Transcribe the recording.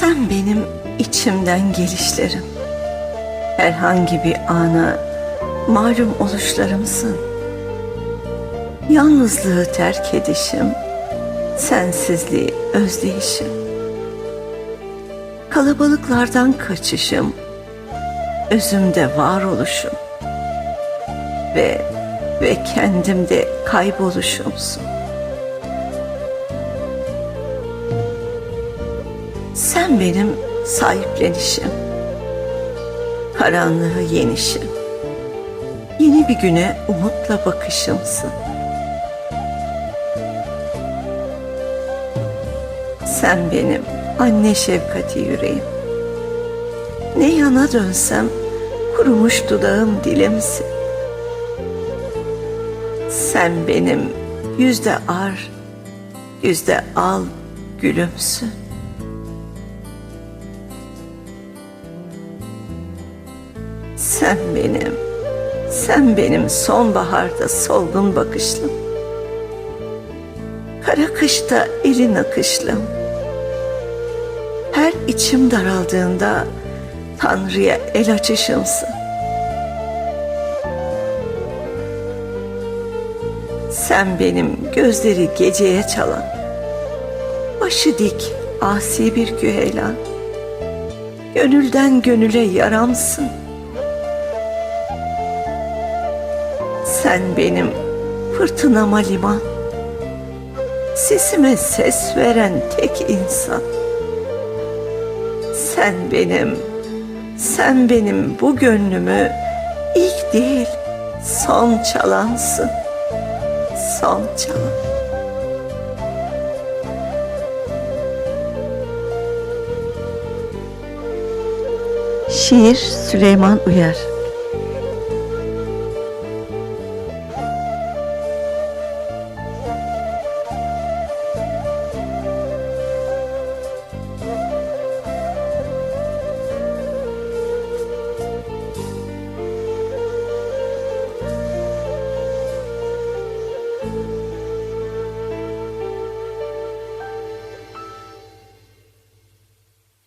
Sen benim içimden gelişlerim. Herhangi bir ana malum oluşlarımsın. Yalnızlığı terk edişim, sensizliği özleyişim. Kalabalıklardan kaçışım, özümde varoluşum ve ve kendimde kayboluşumsun. Sen benim sahiplenişim, karanlığı yenişim, yeni bir güne umutla bakışımsın. Sen benim anne şefkati yüreğim. Ne yana dönsem kurumuş dudağım dilimsin. Sen benim yüzde ar, yüzde al gülümsün. Sen benim, sen benim sonbaharda solgun bakışlım. Kara kışta elin akışlım. Her içim daraldığında Tanrı'ya el açışımsın. Sen benim gözleri geceye çalan, başı dik asi bir güheylan, gönülden gönüle yaramsın. Sen benim fırtınama liman, sesime ses veren tek insan. Sen benim, sen benim bu gönlümü ilk değil son çalansın. Son çalan. Şiir Süleyman Uyar